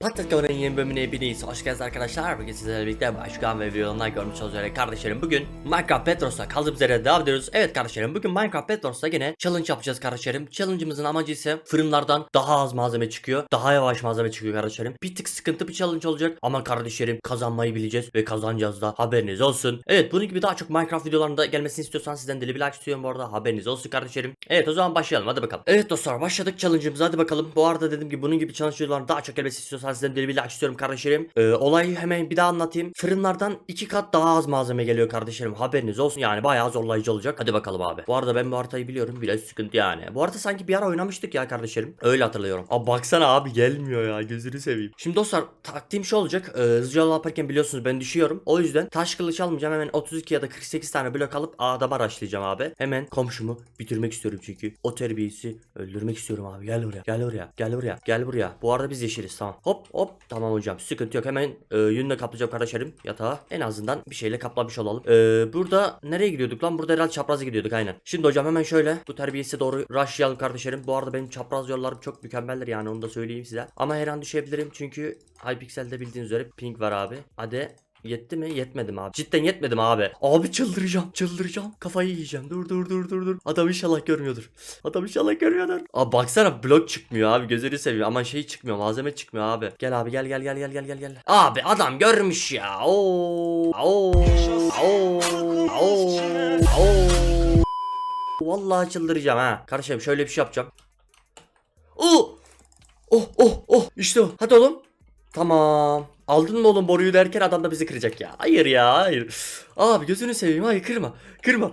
Patates Kavan'ın yeni bölümüne hepiniz hoş geldiniz arkadaşlar. Bugün sizlerle birlikte başkan ve videolarından görmüş olduğunuz üzere kardeşlerim bugün Minecraft Petros'ta kaldığımız yere devam ediyoruz. Evet kardeşlerim bugün Minecraft Petros'ta yine challenge yapacağız kardeşlerim. Challenge'ımızın amacı ise fırınlardan daha az malzeme çıkıyor. Daha yavaş malzeme çıkıyor kardeşlerim. Bir tık sıkıntı bir challenge olacak ama kardeşlerim kazanmayı bileceğiz ve kazanacağız da haberiniz olsun. Evet bunun gibi daha çok Minecraft videolarında gelmesini istiyorsanız sizden deli bir like istiyorum bu arada haberiniz olsun kardeşlerim. Evet o zaman başlayalım hadi bakalım. Evet dostlar başladık challenge'ımıza hadi bakalım. Bu arada dediğim gibi bunun gibi challenge videolarının daha çok gelmesini istiyorsanız bir like istiyorum kardeşlerim. Ee, olayı hemen bir daha anlatayım. Fırınlardan iki kat daha az malzeme geliyor kardeşlerim. Haberiniz olsun. Yani bayağı zorlayıcı olacak. Hadi bakalım abi. Bu arada ben bu haritayı biliyorum. Biraz sıkıntı yani. Bu arada sanki bir ara oynamıştık ya kardeşlerim. Öyle hatırlıyorum. Abi baksana abi gelmiyor ya. Gözünü seveyim. Şimdi dostlar taktiğim şu olacak. Ee, hızlıca yaparken biliyorsunuz ben düşüyorum. O yüzden taş kılıç almayacağım. Hemen 32 ya da 48 tane blok alıp adama raşlayacağım abi. Hemen komşumu bitirmek istiyorum çünkü. O terbiyesi öldürmek istiyorum abi. Gel buraya. Gel buraya. Gel buraya. Gel buraya. Bu arada biz yeşiliz tamam. Hop hop. Tamam hocam. Sıkıntı yok. Hemen e, yünle kaplayacağım kardeşlerim yatağı. En azından bir şeyle kaplamış olalım. E, burada nereye gidiyorduk lan? Burada herhalde çapraza gidiyorduk aynen. Şimdi hocam hemen şöyle bu terbiyesi doğru rushlayalım kardeşlerim. Bu arada benim çapraz yollarım çok mükemmeldir yani onu da söyleyeyim size. Ama her an düşebilirim çünkü Hypixel'de bildiğiniz üzere ping var abi. Hadi Yetti mi? Yetmedi mi abi? Cidden yetmedi mi abi? Abi çıldıracağım, çıldıracağım. Kafayı yiyeceğim. Dur dur dur dur dur. Adam inşallah görmüyordur. Adam inşallah görmüyordur. Abi baksana blok çıkmıyor abi. Gözünü seveyim. Ama şey çıkmıyor. Malzeme çıkmıyor abi. Gel abi gel gel gel gel gel gel gel. Abi adam görmüş ya. Oo. Oo. Oo. Oo. Oo. Vallahi çıldıracağım ha. Kardeşim şöyle bir şey yapacağım. Oh. Oh oh oh. İşte o. Hadi oğlum. Tamam. Aldın mı oğlum boruyu derken adam da bizi kıracak ya. Hayır ya hayır. Abi gözünü seveyim hayır kırma. Kırma.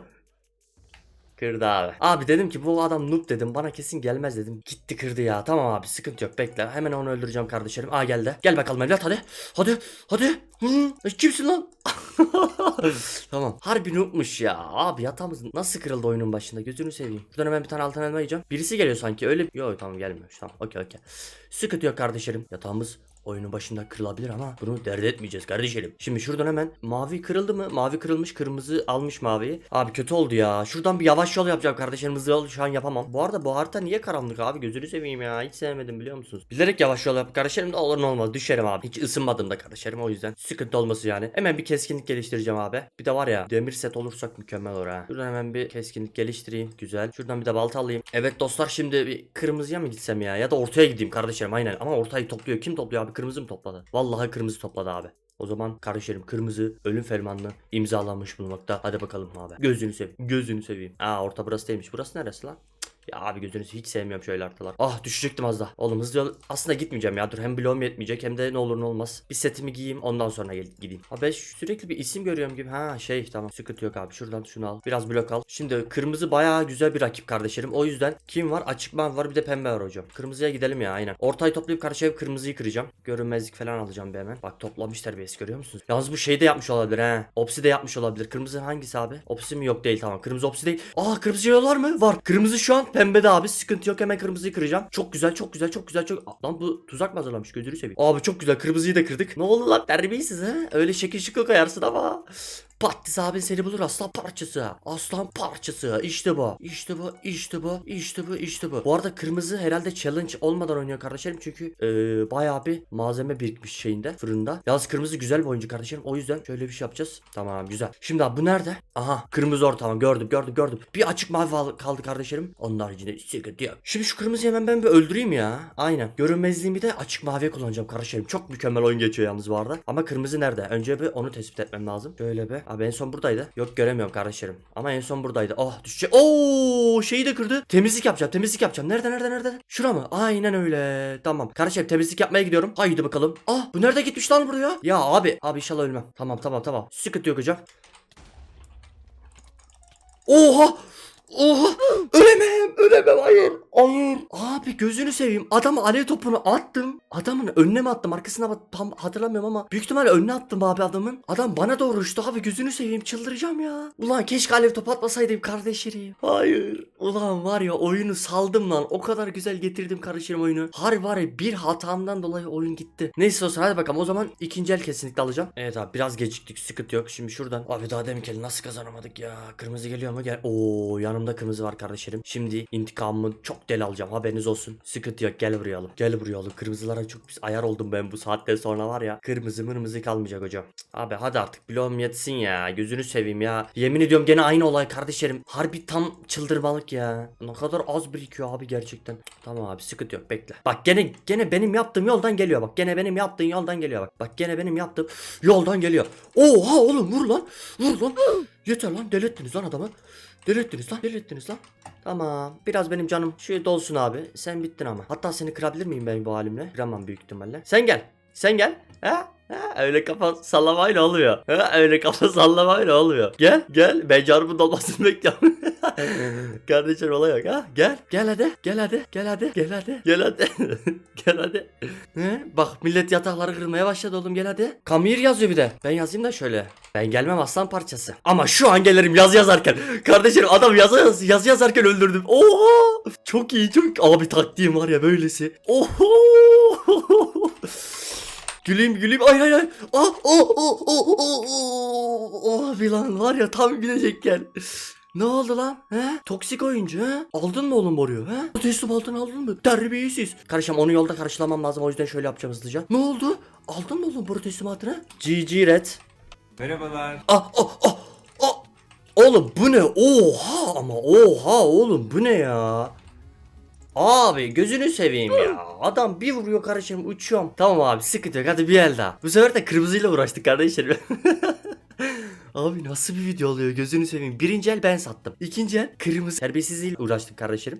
Kırdı abi. Abi dedim ki bu adam noob dedim bana kesin gelmez dedim. Gitti kırdı ya. Tamam abi sıkıntı yok bekle. Hemen onu öldüreceğim kardeşlerim. Aa geldi. Gel bakalım evlat hadi. Hadi. Hadi. Hı, kimsin lan? tamam. Harbi noobmuş ya. Abi yatağımız nasıl kırıldı oyunun başında gözünü seveyim. Şuradan hemen bir tane altın elma yiyeceğim. Birisi geliyor sanki öyle. Yok tamam gelmiyor. Tamam okey okey. Sıkıntı yok kardeşlerim. Yatağımız oyunun başında kırılabilir ama bunu dert etmeyeceğiz kardeşlerim. Şimdi şuradan hemen mavi kırıldı mı? Mavi kırılmış kırmızı almış maviyi. Abi kötü oldu ya. Şuradan bir yavaş yol yapacağım kardeşlerim. Hızlı yol şu an yapamam. Bu arada bu harita niye karanlık abi? Gözünü seveyim ya. Hiç sevmedim biliyor musunuz? Bilerek yavaş yol yap kardeşlerim de olur ne olmaz. Düşerim abi. Hiç ısınmadım da kardeşlerim o yüzden. Sıkıntı olması yani. Hemen bir keskinlik geliştireceğim abi. Bir de var ya demir set olursak mükemmel olur ha. Şuradan hemen bir keskinlik geliştireyim. Güzel. Şuradan bir de balta alayım. Evet dostlar şimdi bir kırmızıya mı gitsem ya? Ya da ortaya gideyim kardeşlerim aynen. Ama ortayı topluyor. Kim topluyor abi? Kırmızı mı topladı? Vallahi kırmızı topladı abi. O zaman kardeşlerim kırmızı ölüm fermanını imzalanmış bulunmakta. Hadi bakalım abi. Gözünü seveyim. Gözünü seveyim. Aa orta burası değilmiş. Burası neresi lan? Ya abi gözünü seveyim. hiç sevmiyorum şöyle haritalar. Ah düşecektim az daha. Oğlum hızlı aslında gitmeyeceğim ya. Dur hem bloğum yetmeyecek hem de ne olur ne olmaz. Bir setimi giyeyim ondan sonra gideyim. Abi ben sürekli bir isim görüyorum gibi. Ha şey tamam sıkıntı yok abi. Şuradan şunu al. Biraz blok al. Şimdi kırmızı bayağı güzel bir rakip kardeşlerim. O yüzden kim var? Açık mavi var bir de pembe var hocam. Kırmızıya gidelim ya aynen. Ortayı toplayıp karşıya kırmızıyı kıracağım. Görünmezlik falan alacağım bir hemen. Bak toplamış terbiyesi görüyor musunuz? Yalnız bu şey de yapmış olabilir he. Opsi de yapmış olabilir. Kırmızı hangisi abi? Opsi mi yok değil tamam. Kırmızı opsi değil. Aa kırmızı yollar mı? Var. Kırmızı şu an pembede abi. Sıkıntı yok hemen kırmızıyı kıracağım. Çok güzel çok güzel çok güzel çok. Lan bu tuzak mı hazırlamış gözünü seveyim. Abi çok güzel kırmızıyı da kırdık. Ne oldu lan terbiyesiz ha? Öyle şekil şıkıl koyarsın ama. Pattis abin seni bulur aslan parçası. Aslan parçası. İşte bu. İşte bu. İşte bu. İşte bu. İşte bu. Bu arada kırmızı herhalde challenge olmadan oynuyor kardeşlerim. Çünkü eee bayağı bir malzeme birikmiş şeyinde fırında. Yalnız kırmızı güzel bir oyuncu kardeşlerim. O yüzden şöyle bir şey yapacağız. Tamam güzel. Şimdi abi bu nerede? Aha kırmızı orta tamam gördüm gördüm gördüm. Bir açık mavi kaldı kardeşlerim. Onun haricinde sıkıntı yok. Şimdi şu kırmızıyı hemen ben bir öldüreyim ya. Aynen. Görünmezliğimi de açık maviye kullanacağım kardeşlerim. Çok mükemmel oyun geçiyor yalnız bu arada. Ama kırmızı nerede? Önce bir onu tespit etmem lazım. Şöyle bir. Abi en son buradaydı. Yok göremiyorum kardeşlerim. Ama en son buradaydı. Oh düşecek. Oo şeyi de kırdı. Temizlik yapacağım. Temizlik yapacağım. Nerede nerede nerede? Şura mı? Aynen öyle. Tamam. Kardeşim temizlik yapmaya gidiyorum. Haydi bakalım. Ah bu nerede gitmiş lan buraya? Ya abi. Abi inşallah ölmem. Tamam tamam tamam. Sıkıntı yok hocam. Oha! Oha! Ölemem! Ölemem! Hayır! Hayır! Abi gözünü seveyim. Adamı alev topunu attım. Adamın önüne mi attım? Arkasına bak tam hatırlamıyorum ama büyük ihtimalle önüne attım abi adamın. Adam bana doğru uçtu abi gözünü seveyim çıldıracağım ya. Ulan keşke alev topu atmasaydım kardeşlerim. Hayır. Ulan var ya oyunu saldım lan. O kadar güzel getirdim kardeşlerim oyunu. Harbi var ya bir hatamdan dolayı oyun gitti. Neyse olsun hadi bakalım o zaman ikinci el kesinlikle alacağım. Evet abi biraz geciktik sıkıntı yok. Şimdi şuradan. Abi daha demin nasıl kazanamadık ya. Kırmızı geliyor mu? Gel. Oo yan yanımda kırmızı var kardeşlerim. Şimdi intikamımı çok deli alacağım haberiniz olsun. Sıkıntı yok gel buraya oğlum. Gel buraya oğlum. Kırmızılara çok pis ayar oldum ben bu saatten sonra var ya. Kırmızı mırmızı kalmayacak hocam. Abi hadi artık bloğum yetsin ya. Gözünü seveyim ya. Yemin ediyorum gene aynı olay kardeşlerim. Harbi tam çıldırmalık ya. Ne kadar az birikiyor abi gerçekten. Tamam abi sıkıntı yok bekle. Bak gene gene benim yaptığım yoldan geliyor bak. Gene benim yaptığım yoldan geliyor bak. Bak gene benim yaptığım yoldan geliyor. Oha oğlum vur lan. Vur lan. Yeter lan delettiniz lan adamı. Delettiniz lan. Delettiniz lan. Tamam. Biraz benim canım şu dolsun abi. Sen bittin ama. Hatta seni kırabilir miyim ben bu halimle? Kıramam büyük ihtimalle. Sen gel. Sen gel. Ha? Ha, öyle kafa sallamayla olmuyor. Ha, öyle kafa sallamayla olmuyor. Gel gel. Ben canımın dolmasını bekliyorum. Kardeşim olay yok ha. Gel. Gel hadi. Gel hadi. Gel hadi. Gel hadi. Gel hadi. gel hadi. He? Bak millet yatakları kırmaya başladı oğlum gel hadi. Kamir yazıyor bir de. Ben yazayım da şöyle. Ben gelmem aslan parçası. Ama şu an gelirim yazı yazarken. Kardeşim adam yazı yaz, yazı yazarken öldürdüm. Oho! Çok iyi çok. Abi taktiğim var ya böylesi. Oho! Güleyim güleyim ay ay ay. Ah oh oh oh oh oh. Abi lan var ya tam gülecekken. Ne oldu lan? He? Toksik oyuncu he? Aldın mı oğlum boruyu he? Teslim altın aldın mı? Terbiyesiz. Kardeşim onu yolda karşılamam lazım o yüzden şöyle yapacağım hızlıca. Ne oldu? Aldın mı oğlum boru teslimatını? GG Red. Merhabalar. Ah ah ah ah. Oğlum bu ne? Oha ama oha oğlum bu ne ya? Abi gözünü seveyim ya. Adam bir vuruyor kardeşim uçuyorum. Tamam abi sıkıntı yok hadi bir el daha. Bu sefer de kırmızıyla uğraştık kardeşlerim. Abi nasıl bir video oluyor gözünü seveyim. Birinci el ben sattım. İkinci el kırmızı terbiyesizliğiyle uğraştık kardeşlerim.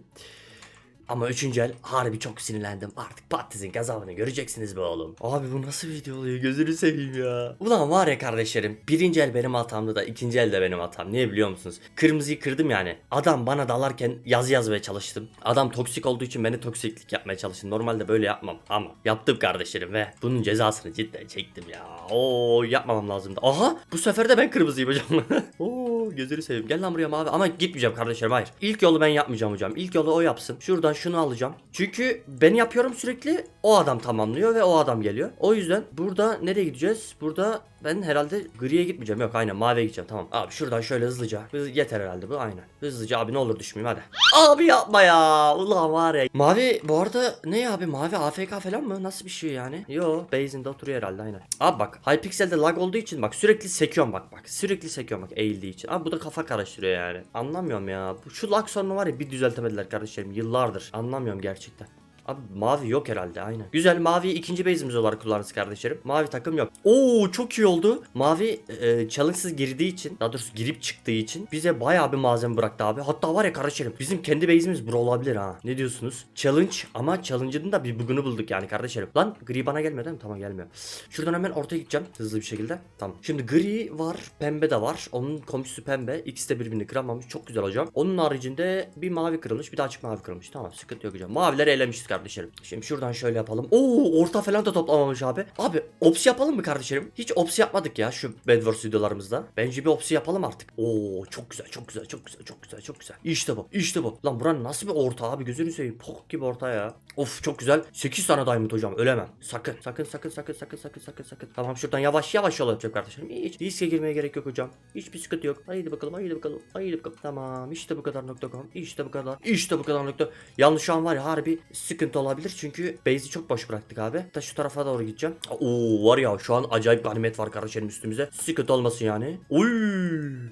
Ama üçüncü el harbi çok sinirlendim. Artık patatesin gazabını göreceksiniz be oğlum. Abi bu nasıl bir video oluyor gözünü seveyim ya. Ulan var ya kardeşlerim. Birinci el benim hatamdı da ikinci el de benim hatam. Niye biliyor musunuz? Kırmızıyı kırdım yani. Adam bana dalarken yazı yazmaya çalıştım. Adam toksik olduğu için beni toksiklik yapmaya çalıştı. Normalde böyle yapmam ama yaptım kardeşlerim ve bunun cezasını cidden çektim ya. Oo yapmamam lazımdı. Aha bu sefer de ben kırmızıyım hocam. Oo gözünü seveyim. Gel lan buraya mavi ama gitmeyeceğim kardeşlerim hayır. İlk yolu ben yapmayacağım hocam. İlk yolu o yapsın. Şuradan şunu alacağım. Çünkü ben yapıyorum sürekli. O adam tamamlıyor ve o adam geliyor. O yüzden burada nereye gideceğiz? Burada ben herhalde griye gitmeyeceğim. Yok aynen maviye gideceğim. Tamam. Abi şuradan şöyle hızlıca. Hız, yeter herhalde bu aynen. Hızlıca abi ne olur düşmeyeyim hadi. Abi yapma ya. Ulan var ya. Mavi bu arada ne ya abi? Mavi AFK falan mı? Nasıl bir şey yani? Yo base'inde oturuyor herhalde aynen. Abi bak Hypixel'de lag olduğu için bak sürekli sekiyorum bak bak. Sürekli sekiyorum bak eğildiği için. Abi bu da kafa karıştırıyor yani. Anlamıyorum ya. Şu lag sorunu var ya bir düzeltemediler kardeşlerim. Yıllardır. Anlamıyorum gerçekten. Abi mavi yok herhalde aynen. Güzel mavi ikinci base'imiz olarak kullanırız kardeşlerim. Mavi takım yok. Oo çok iyi oldu. Mavi e, challenge'sız girdiği için daha doğrusu girip çıktığı için bize bayağı bir malzeme bıraktı abi. Hatta var ya kardeşlerim bizim kendi base'imiz bura olabilir ha. Ne diyorsunuz? Challenge ama challenge'ın da bir bug'ını bulduk yani kardeşlerim. Lan gri bana gelmiyor değil mi? Tamam gelmiyor. Şuradan hemen ortaya gideceğim hızlı bir şekilde. Tamam. Şimdi gri var, pembe de var. Onun komşusu pembe. İkisi de birbirini kıramamış. Çok güzel hocam. Onun haricinde bir mavi kırılmış, bir de açık mavi kırılmış. Tamam sıkıntı yok hocam. Mavileri elemişiz kardeşlerim. Şimdi şuradan şöyle yapalım. Oo orta falan da toplamamış abi. Abi ops yapalım mı kardeşlerim? Hiç ops yapmadık ya şu Bedwars videolarımızda. Bence bir ops yapalım artık. Oo çok güzel çok güzel çok güzel çok güzel çok güzel. İşte bu işte bu. Lan buranın nasıl bir orta abi gözünü seveyim. Pok gibi orta ya. Of çok güzel. 8 tane diamond hocam ölemem. Sakın sakın sakın sakın sakın sakın sakın sakın. Tamam şuradan yavaş yavaş yol yapacağım kardeşlerim. Hiç riske girmeye gerek yok hocam. Hiçbir sıkıntı yok. Haydi bakalım haydi bakalım haydi bakalım. Tamam işte bu kadar nokta. İşte bu kadar. İşte bu kadar nokta. Yalnız şu an var ya harbi sıkıntı olabilir çünkü base'i çok boş bıraktık abi. Da şu tarafa doğru gideceğim. Oo var ya şu an acayip bir animet var kardeşlerim üstümüze. Sıkıntı olmasın yani. Uy.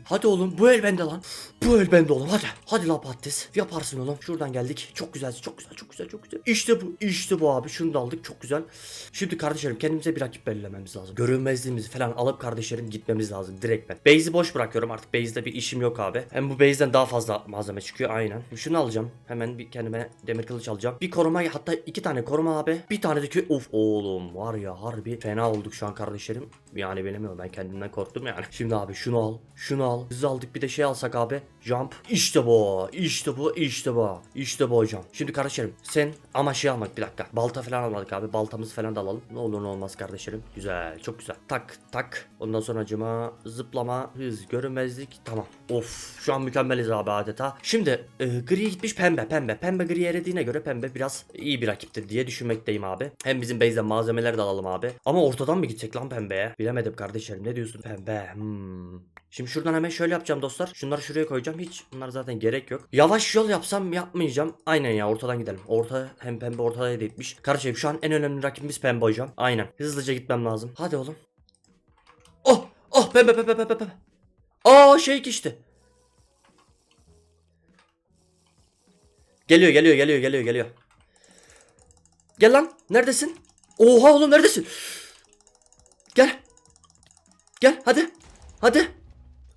Hadi oğlum bu el bende lan. Bu el bende oğlum hadi. Hadi la patates. Yaparsın oğlum. Şuradan geldik. Çok güzel çok güzel çok güzel çok güzel. İşte bu işte bu abi. Şunu da aldık çok güzel. Şimdi kardeşlerim kendimize bir rakip belirlememiz lazım. Görünmezliğimizi falan alıp kardeşlerim gitmemiz lazım direkt ben. Base'i boş bırakıyorum artık. Base'de bir işim yok abi. Hem bu base'den daha fazla malzeme çıkıyor aynen. Şunu alacağım. Hemen bir kendime demir kılıç alacağım. Bir koruma hatta iki tane koruma abi. Bir tane de ki of oğlum var ya harbi fena olduk şu an kardeşlerim. Yani bilemiyorum ben kendimden korktum yani. Şimdi abi şunu al. Şunu al. Hızlı aldık bir de şey alsak abi. Jump. İşte bu. İşte bu. İşte bu. İşte bu hocam. Şimdi kardeşlerim sen ama şey almak bir dakika. Balta falan almadık abi. Baltamızı falan da alalım. Ne olur ne olmaz kardeşlerim. Güzel. Çok güzel. Tak tak. Ondan sonra acıma zıplama hız görünmezlik tamam. Of şu an mükemmeliz abi adeta. Şimdi e, gri gitmiş pembe pembe. Pembe gri erediğine göre pembe biraz iyi bir rakiptir diye düşünmekteyim abi. Hem bizim base'den malzemeler de alalım abi. Ama ortadan mı gidecek lan pembeye? Bilemedim kardeşlerim. Ne diyorsun pembe? Hmm. Şimdi şuradan hemen şöyle yapacağım dostlar. Şunları şuraya koyacağım. Hiç bunlar zaten gerek yok. Yavaş yol yapsam yapmayacağım. Aynen ya ortadan gidelim. Orta hem pembe ortaya da gitmiş. Kardeşim şu an en önemli rakibimiz pembe hocam. Aynen. Hızlıca gitmem lazım. Hadi oğlum. Oh! Oh pembe pembe pembe pembe. Aa şey geçti. Geliyor geliyor geliyor geliyor geliyor. Gel lan. Neredesin? Oha oğlum neredesin? Gel. Hadi. Hadi.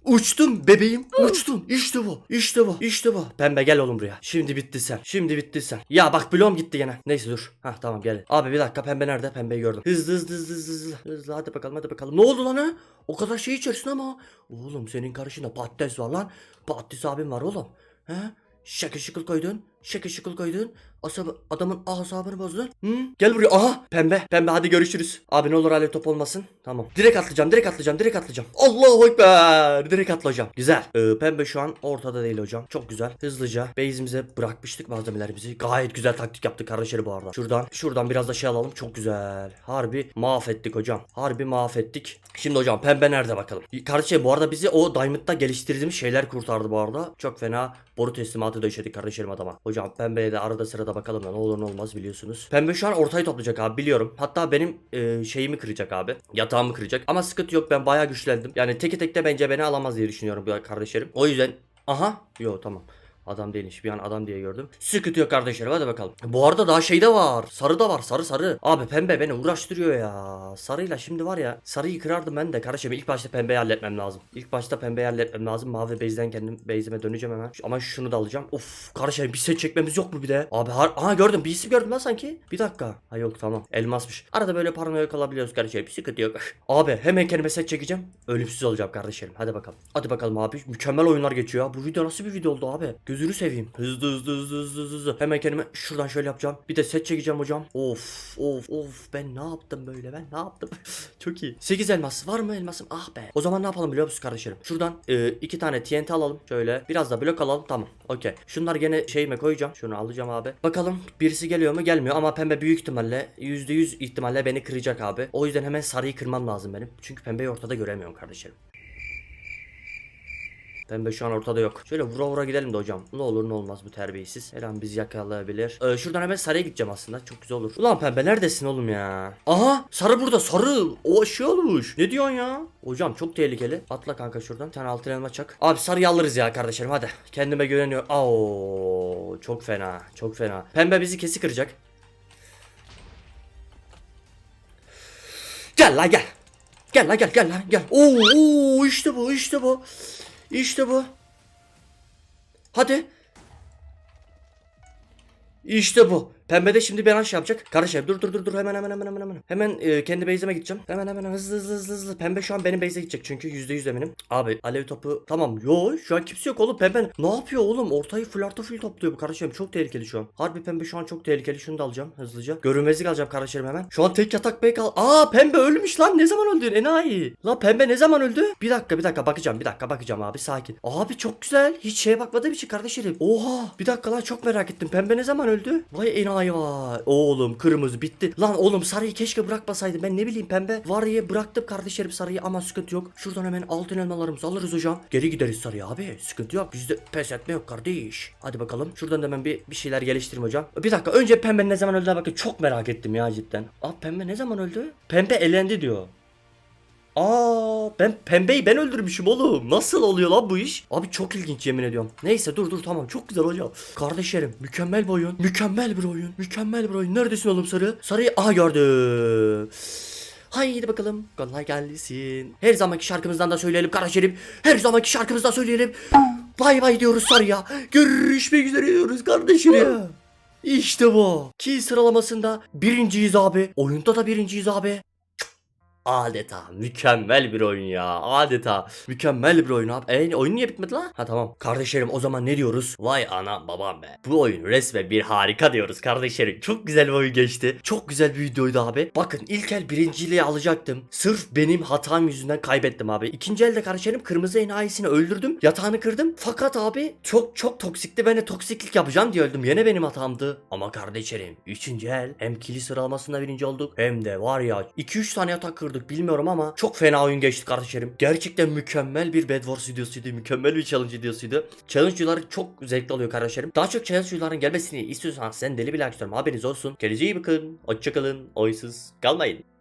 Uçtum bebeğim uçtum. İşte bu işte bu işte bu. Pembe gel oğlum buraya. Şimdi bitti sen Şimdi bitti sen. Ya bak bloğum gitti gene. Neyse dur. Hah tamam gel. Abi bir dakika pembe nerede? Pembeyi gördüm. Hızlı hızlı hızlı hızlı hızlı Hızlı. Hadi bakalım hadi bakalım. Ne oldu lan ha? O kadar şey içersin ama. Oğlum senin karşında patates var lan. Patates abim var oğlum. He Şakır şıkıl koydun Şakır şıkıl koydun Asabı, adamın asabını bozdun. Hı? Gel buraya. Aha pembe. Pembe hadi görüşürüz. Abi ne olur alev top olmasın. Tamam. Direkt atlayacağım. Direkt atlayacağım. Direkt atlayacağım. Allahu ekber. Direkt atlayacağım. Güzel. Ee, pembe şu an ortada değil hocam. Çok güzel. Hızlıca base'imize bırakmıştık malzemelerimizi. Gayet güzel taktik yaptık kardeşleri bu arada. Şuradan şuradan biraz da şey alalım. Çok güzel. Harbi mahvettik hocam. Harbi mahvettik. Şimdi hocam pembe nerede bakalım. Kardeşler bu arada bizi o Diamond'da geliştirdiğimiz şeyler kurtardı bu arada. Çok fena boru teslimatı döşedik kardeşlerim adama. Hocam pembeye de arada sırada bakalım da ne olur ne olmaz biliyorsunuz. Pembe şu an ortayı toplayacak abi biliyorum. Hatta benim e, şeyimi kıracak abi. Yatağımı kıracak. Ama sıkıntı yok ben bayağı güçlendim. Yani teki tekte bence beni alamaz diye düşünüyorum kardeşlerim. O yüzden aha yo tamam. Adam değilmiş bir an adam diye gördüm. Sıkıntı yok kardeşlerim hadi bakalım. Bu arada daha şey de var. Sarı da var sarı sarı. Abi pembe beni uğraştırıyor ya. Sarıyla şimdi var ya. Sarıyı kırardım ben de kardeşim ilk başta pembeyi halletmem lazım. İlk başta pembeyi halletmem lazım. Mavi base'den kendim base'ime döneceğim hemen. Ama şunu da alacağım. Of kardeşim bir set çekmemiz yok mu bir de? Abi har aha gördüm bir isim gördüm lan sanki. Bir dakika. Ha yok tamam elmasmış. Arada böyle paranoya kalabiliyoruz kardeşim. Bir sıkıntı yok. abi hemen kendime set çekeceğim. Ölümsüz olacağım kardeşlerim. Hadi bakalım. Hadi bakalım abi. Mükemmel oyunlar geçiyor ya. Bu video nasıl bir video oldu abi? Gözünü seveyim. Hızlı hızlı hızlı hızlı hızlı. Hemen kendime şuradan şöyle yapacağım. Bir de set çekeceğim hocam. Of of of. Ben ne yaptım böyle? Ben ne yaptım? Çok iyi. 8 elmas. Var mı elmasım? Ah be. O zaman ne yapalım biliyor musunuz kardeşlerim? Şuradan e, iki tane TNT alalım. Şöyle. Biraz da blok alalım. Tamam. Okey. Şunlar gene şeyime koyacağım. Şunu alacağım abi. Bakalım birisi geliyor mu? Gelmiyor ama pembe büyük ihtimalle %100 ihtimalle beni kıracak abi. O yüzden hemen sarıyı kırmam lazım benim. Çünkü pembeyi ortada göremiyorum kardeşlerim. Pembe şu an ortada yok. Şöyle vura vura gidelim de hocam. Ne olur ne olmaz bu terbiyesiz. Her an bizi yakalayabilir. Ee, şuradan hemen sarıya gideceğim aslında. Çok güzel olur. Ulan pembe neredesin oğlum ya? Aha sarı burada sarı. O şey olmuş. Ne diyorsun ya? Hocam çok tehlikeli. Atla kanka şuradan. Tane altın elma çak. Abi sarıyı alırız ya kardeşlerim hadi. Kendime güveniyorum. Oo çok fena. Çok fena. Pembe bizi kesi kıracak. Gel la gel. Gel la gel gel la gel. Oo, oo işte bu işte bu. İşte bu. Hadi. İşte bu. Pembe de şimdi şey yapacak. Kardeşim dur dur dur dur hemen hemen hemen hemen hemen. Hemen e, kendi base'ime gideceğim. Hemen hemen hızlı hızlı hızlı hızlı. Pembe şu an benim base'e gidecek çünkü %100 eminim. Abi alev topu tamam. Yo şu an kimse yok oğlum. Pembe ne yapıyor oğlum? Ortayı flarta full topluyor bu kardeşim. Çok tehlikeli şu an. Harbi pembe şu an çok tehlikeli. Şunu da alacağım hızlıca. Görünmezlik alacağım kardeşlerim hemen. Şu an tek yatak bey kal. Aa pembe ölmüş lan. Ne zaman öldün enayi? La pembe ne zaman öldü? Bir dakika bir dakika bakacağım. Bir dakika bakacağım abi sakin. Abi çok güzel. Hiç şeye bakmadığım için kardeşlerim. Oha. Bir dakika lan çok merak ettim. Pembe ne zaman öldü? Vay enayi vay. Oğlum kırmızı bitti. Lan oğlum sarıyı keşke bırakmasaydım. Ben ne bileyim pembe. Var ya bıraktım kardeşlerim sarıyı ama sıkıntı yok. Şuradan hemen altın elmalarımızı alırız hocam. Geri gideriz sarıya abi. Sıkıntı yok. Bizde pes etme yok kardeş. Hadi bakalım. Şuradan da hemen bir, bir şeyler geliştireyim hocam. Bir dakika önce pembe ne zaman öldü bakın. Çok merak ettim ya cidden. Aa pembe ne zaman öldü? Pembe elendi diyor. Aa ben pembeyi ben öldürmüşüm oğlum. Nasıl oluyor lan bu iş? Abi çok ilginç yemin ediyorum. Neyse dur dur tamam çok güzel hocam. Kardeşlerim mükemmel bir oyun. Mükemmel bir oyun. Mükemmel bir oyun. Neredesin oğlum sarı? Sarıyı aha gördüm. Haydi bakalım. Kolay gelsin. Her zamanki şarkımızdan da söyleyelim kardeşlerim. Her zamanki şarkımızdan söyleyelim. Bay bay diyoruz sarıya. Görüşmek üzere diyoruz kardeşlerim. İşte bu. Ki sıralamasında birinciyiz abi. Oyunda da birinciyiz abi. Adeta mükemmel bir oyun ya. Adeta mükemmel bir oyun abi. E, oyun niye bitmedi lan? Ha tamam. Kardeşlerim o zaman ne diyoruz? Vay ana babam be. Bu oyun resmen bir harika diyoruz kardeşlerim. Çok güzel bir oyun geçti. Çok güzel bir videoydu abi. Bakın ilk el birinciliği alacaktım. Sırf benim hatam yüzünden kaybettim abi. İkinci elde kardeşlerim kırmızı enayisini öldürdüm. Yatağını kırdım. Fakat abi çok çok toksikti. Ben de toksiklik yapacağım diye öldüm. Yine benim hatamdı. Ama kardeşlerim üçüncü el hem kili sıralamasında birinci olduk. Hem de var ya 2-3 tane yatak kırdık bilmiyorum ama çok fena oyun geçti kardeşlerim. Gerçekten mükemmel bir Bed Wars videosuydu. Mükemmel bir challenge videosuydu. Challenge'ları çok zevkli oluyor kardeşlerim. Daha çok challenge'ların gelmesini istiyorsanız sen deli like istiyorum. Haberiniz olsun. Geleceğe iyi bakın. Hoşçakalın. Oysuz kalmayın.